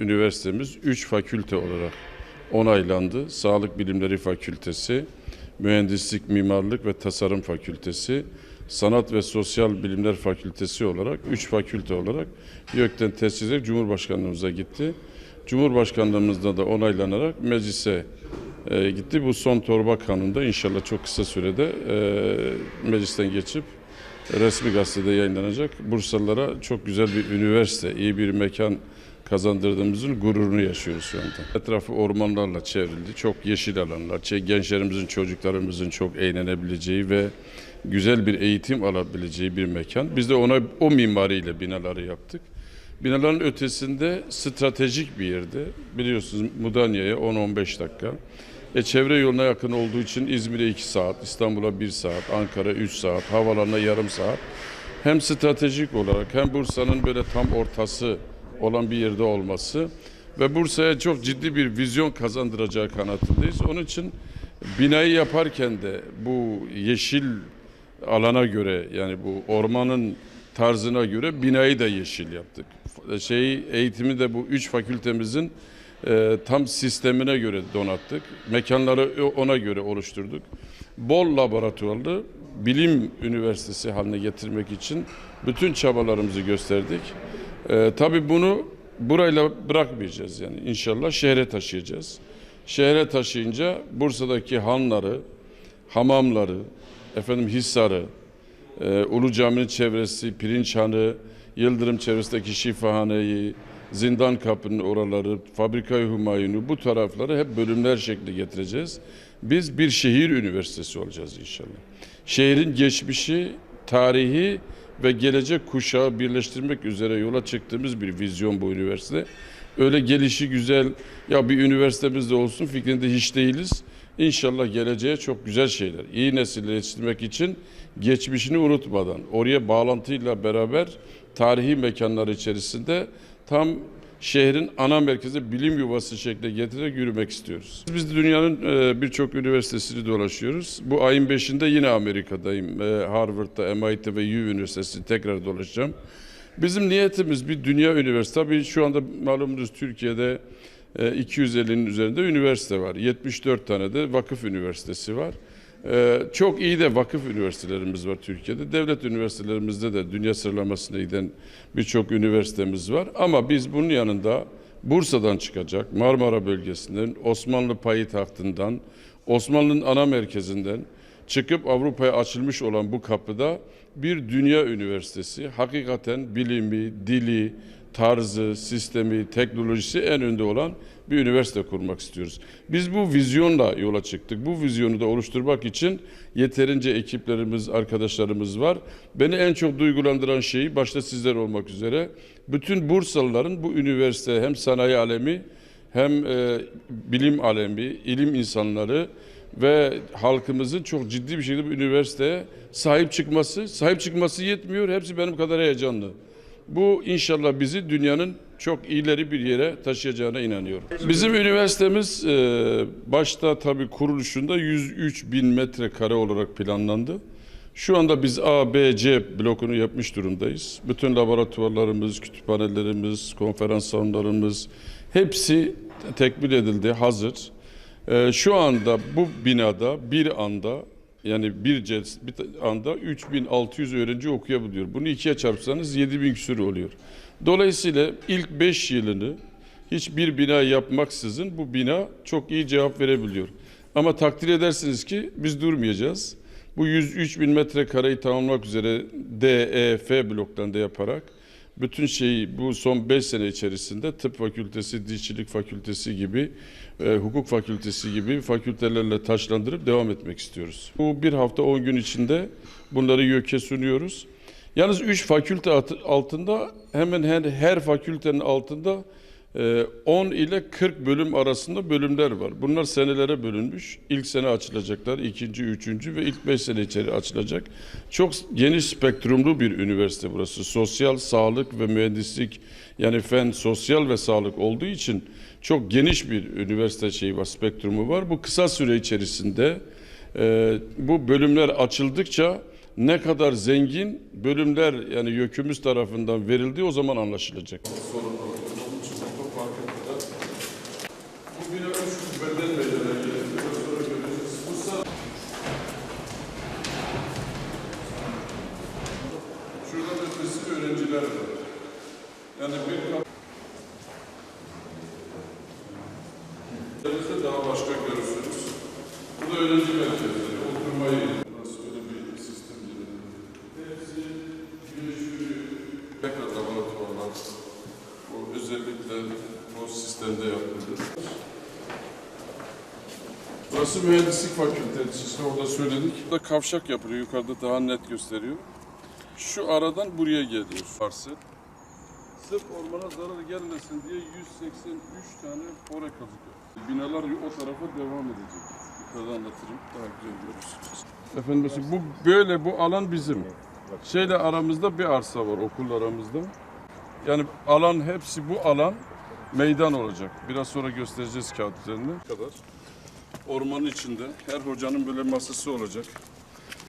üniversitemiz 3 fakülte olarak onaylandı. Sağlık Bilimleri Fakültesi, Mühendislik, Mimarlık ve Tasarım Fakültesi, Sanat ve Sosyal Bilimler Fakültesi olarak 3 fakülte olarak YÖK'ten tescil ederek Cumhurbaşkanlığımıza gitti. Cumhurbaşkanlığımızda da onaylanarak meclise e, gitti. Bu son torba kanunda inşallah çok kısa sürede e, meclisten geçip resmi gazetede yayınlanacak. Bursalılara çok güzel bir üniversite, iyi bir mekan kazandırdığımızın gururunu yaşıyoruz şu anda. Etrafı ormanlarla çevrildi. Çok yeşil alanlar. Gençlerimizin, çocuklarımızın çok eğlenebileceği ve güzel bir eğitim alabileceği bir mekan. Biz de ona o mimariyle binaları yaptık. Binaların ötesinde stratejik bir yerde. Biliyorsunuz Mudanya'ya 10-15 dakika. E, çevre yoluna yakın olduğu için İzmir'e 2 saat, İstanbul'a 1 saat, Ankara 3 saat, havalarına yarım saat. Hem stratejik olarak hem Bursa'nın böyle tam ortası olan bir yerde olması ve Bursa'ya çok ciddi bir vizyon kazandıracağı kanaatindeyiz. Onun için binayı yaparken de bu yeşil alana göre yani bu ormanın tarzına göre binayı da yeşil yaptık. Şey eğitimi de bu üç fakültemizin e, tam sistemine göre donattık. Mekanları ona göre oluşturduk. Bol laboratuvarlı bilim üniversitesi haline getirmek için bütün çabalarımızı gösterdik. E, tabii bunu burayla bırakmayacağız yani inşallah şehre taşıyacağız. Şehre taşıyınca Bursa'daki hanları, hamamları, efendim Hisar'ı, e, Ulu Cami'nin çevresi, Pirinçhanı, Yıldırım çevresindeki şifahaneyi, Zindan Kapı'nın oraları, Fabrika-i Humayun'u bu tarafları hep bölümler şekli getireceğiz. Biz bir şehir üniversitesi olacağız inşallah. Şehrin geçmişi, tarihi ve gelecek kuşağı birleştirmek üzere yola çıktığımız bir vizyon bu üniversite. Öyle gelişi güzel ya bir üniversitemiz de olsun fikrinde hiç değiliz. İnşallah geleceğe çok güzel şeyler. İyi nesiller yetiştirmek için geçmişini unutmadan oraya bağlantıyla beraber tarihi mekanlar içerisinde tam şehrin ana merkezi bilim yuvası şekline getirerek yürümek istiyoruz. Biz dünyanın e, birçok üniversitesini dolaşıyoruz. Bu ayın 5'inde yine Amerika'dayım. E, Harvard'da, MIT ve U Üniversitesi tekrar dolaşacağım. Bizim niyetimiz bir dünya üniversitesi. Tabii şu anda malumunuz Türkiye'de e, 250'nin üzerinde üniversite var. 74 tane de vakıf üniversitesi var. E, Çok iyi de vakıf üniversitelerimiz var Türkiye'de. Devlet üniversitelerimizde de dünya sıralamasına giden birçok üniversitemiz var. Ama biz bunun yanında Bursa'dan çıkacak, Marmara bölgesinden, Osmanlı payitahtından, Osmanlı'nın ana merkezinden çıkıp Avrupa'ya açılmış olan bu kapıda bir dünya üniversitesi hakikaten bilimi, dili, tarzı, sistemi, teknolojisi en önde olan bir üniversite kurmak istiyoruz. Biz bu vizyonla yola çıktık. Bu vizyonu da oluşturmak için yeterince ekiplerimiz, arkadaşlarımız var. Beni en çok duygulandıran şey başta sizler olmak üzere bütün Bursalıların bu üniversite hem sanayi alemi hem e, bilim alemi, ilim insanları ve halkımızın çok ciddi bir şekilde bu üniversiteye sahip çıkması, sahip çıkması yetmiyor. Hepsi benim kadar heyecanlı. Bu inşallah bizi dünyanın çok ileri bir yere taşıyacağına inanıyorum. Bizim üniversitemiz e, başta tabii kuruluşunda 103 bin metrekare olarak planlandı. Şu anda biz A, B, C blokunu yapmış durumdayız. Bütün laboratuvarlarımız, kütüphanelerimiz, konferans salonlarımız hepsi tekmil edildi, hazır. Ee, şu anda bu binada bir anda yani bir, cels, bir anda 3600 öğrenci okuyabiliyor. Bunu ikiye çarpsanız 7000 küsur oluyor. Dolayısıyla ilk 5 yılını hiçbir bina yapmaksızın bu bina çok iyi cevap verebiliyor. Ama takdir edersiniz ki biz durmayacağız. Bu 103 bin metrekareyi tamamlamak üzere D, E, F bloklarında yaparak bütün şeyi bu son 5 sene içerisinde tıp fakültesi, dişçilik fakültesi gibi, e, hukuk fakültesi gibi fakültelerle taşlandırıp devam etmek istiyoruz. Bu bir hafta 10 gün içinde bunları YÖK'e sunuyoruz. Yalnız 3 fakülte altı- altında hemen her, her fakültenin altında 10 ile 40 bölüm arasında bölümler var. Bunlar senelere bölünmüş. İlk sene açılacaklar, ikinci, üçüncü ve ilk 5 sene içeri açılacak. Çok geniş spektrumlu bir üniversite burası. Sosyal, sağlık ve mühendislik yani fen, sosyal ve sağlık olduğu için çok geniş bir üniversite şeyi var, spektrumu var. Bu kısa süre içerisinde e, bu bölümler açıldıkça ne kadar zengin bölümler yani YÖK'ümüz tarafından verildiği o zaman anlaşılacak. sorumluluğu. Onun için bu farkı kadar. Bu bina üç kubbeden meydana geldi. Biraz sonra göreceğiz. Bu sa- Şurada ötesi öğrenciler var. Yani bir kat Denizde daha başka görürsünüz. Bu da öğrenci merkezleri, oturmayı. Burası öyle bir sistem değil. Hepsi güneş ürünü. Tekrar laboratuvarlar. Bu özellikle bu sistemde yapıldı. Burası mühendislik fakültesi. İşte orada söyledik. Burada kavşak yapılıyor. Yukarıda daha net gösteriyor. Şu aradan buraya geliyor. Varsı. Sırf ormana zarar gelmesin diye 183 tane fore kazık Binalar o tarafa devam edecek. Yukarıda anlatırım. Daha güzel görürsünüz. Efendim bu böyle bu alan bizim. Şeyle aramızda bir arsa var okul aramızda. Yani alan hepsi bu alan meydan olacak. Biraz sonra göstereceğiz kağıt üzerinde. Kadar. Ormanın içinde her hocanın böyle masası olacak.